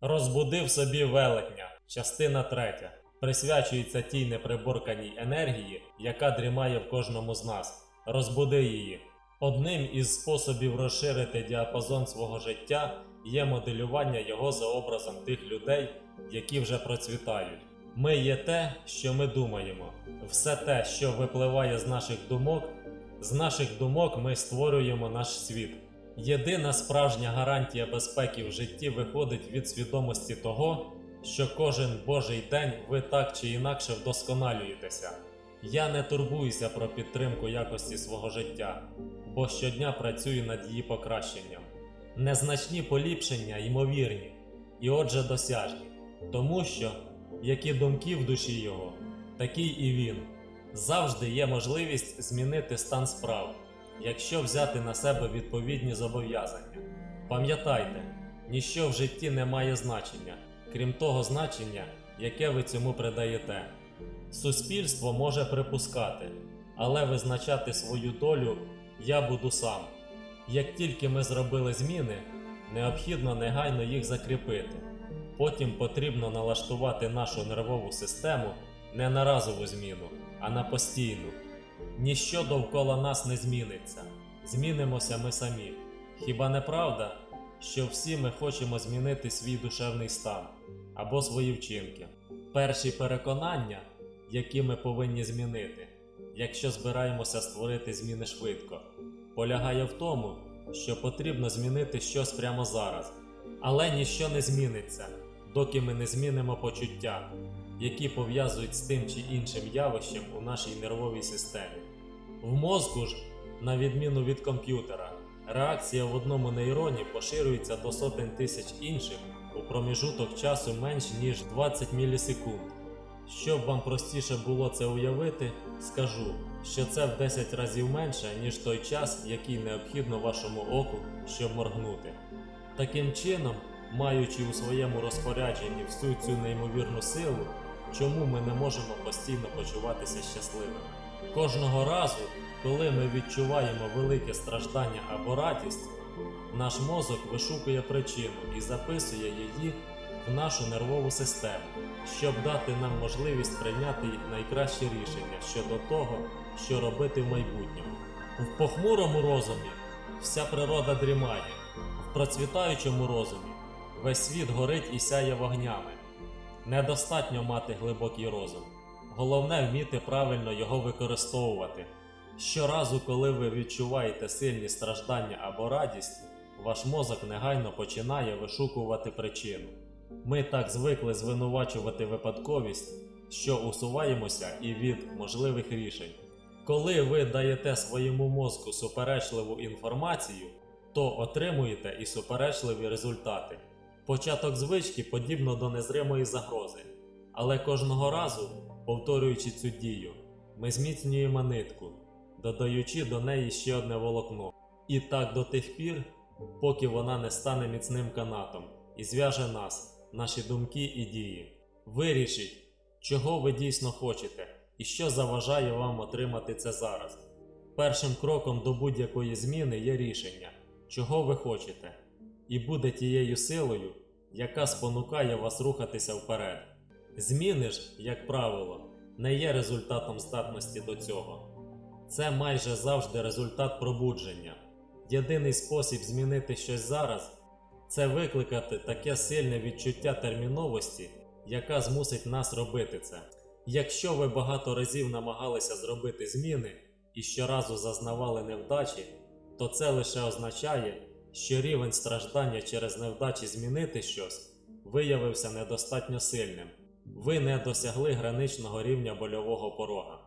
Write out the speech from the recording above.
Розбудив собі велетня. Частина третя. Присвячується тій неприборканій енергії, яка дрімає в кожному з нас. Розбуди її. Одним із способів розширити діапазон свого життя є моделювання його за образом тих людей, які вже процвітають. Ми є те, що ми думаємо. Все те, що випливає з наших думок, з наших думок ми створюємо наш світ. Єдина справжня гарантія безпеки в житті виходить від свідомості того, що кожен божий день ви так чи інакше вдосконалюєтеся. Я не турбуюся про підтримку якості свого життя, бо щодня працюю над її покращенням. Незначні поліпшення ймовірні, і отже досяжні, тому що які думки в душі його, такий і він. Завжди є можливість змінити стан справ, якщо взяти на себе відповідні зобов'язання. Пам'ятайте, ніщо в житті не має значення, крім того значення, яке ви цьому придаєте. Суспільство може припускати, але визначати свою долю я буду сам. Як тільки ми зробили зміни, необхідно негайно їх закріпити. Потім потрібно налаштувати нашу нервову систему не на разову зміну, а на постійну. Ніщо довкола нас не зміниться. Змінимося ми самі. Хіба не правда, що всі ми хочемо змінити свій душевний стан або свої вчинки? Перші переконання, які ми повинні змінити, якщо збираємося створити зміни швидко, полягає в тому, що потрібно змінити щось прямо зараз. Але ніщо не зміниться, доки ми не змінимо почуття, які пов'язують з тим чи іншим явищем у нашій нервовій системі. В мозку ж, на відміну від комп'ютера, реакція в одному нейроні поширюється до сотень тисяч інших у проміжуток часу менш ніж 20 мілісекунд. Щоб вам простіше було це уявити, скажу, що це в 10 разів менше, ніж той час, який необхідно вашому оку, щоб моргнути. Таким чином, маючи у своєму розпорядженні всю цю неймовірну силу, чому ми не можемо постійно почуватися щасливими? Кожного разу, коли ми відчуваємо велике страждання або радість, наш мозок вишукує причину і записує її в нашу нервову систему, щоб дати нам можливість прийняти найкраще рішення щодо того, що робити в майбутньому. В похмурому розумі вся природа дрімає, в процвітаючому розумі весь світ горить і сяє вогнями. Недостатньо мати глибокий розум. Головне вміти правильно його використовувати. Щоразу, коли ви відчуваєте сильні страждання або радість, ваш мозок негайно починає вишукувати причину. Ми так звикли звинувачувати випадковість, що усуваємося і від можливих рішень. Коли ви даєте своєму мозку суперечливу інформацію, то отримуєте і суперечливі результати. Початок звички подібно до незримої загрози, але кожного разу, повторюючи цю дію, ми зміцнюємо нитку, додаючи до неї ще одне волокно. І так до тих пір, поки вона не стане міцним канатом і зв'яже нас, наші думки і дії. Вирішіть, чого ви дійсно хочете і що заважає вам отримати це зараз. Першим кроком до будь-якої зміни є рішення, чого ви хочете, і буде тією силою, яка спонукає вас рухатися вперед. Зміни ж, як правило, не є результатом здатності до цього. Це майже завжди результат пробудження. Єдиний спосіб змінити щось зараз це викликати таке сильне відчуття терміновості, яка змусить нас робити це. Якщо ви багато разів намагалися зробити зміни і щоразу зазнавали невдачі, то це лише означає, що рівень страждання через невдачі змінити щось виявився недостатньо сильним. Ви не досягли граничного рівня больового порога.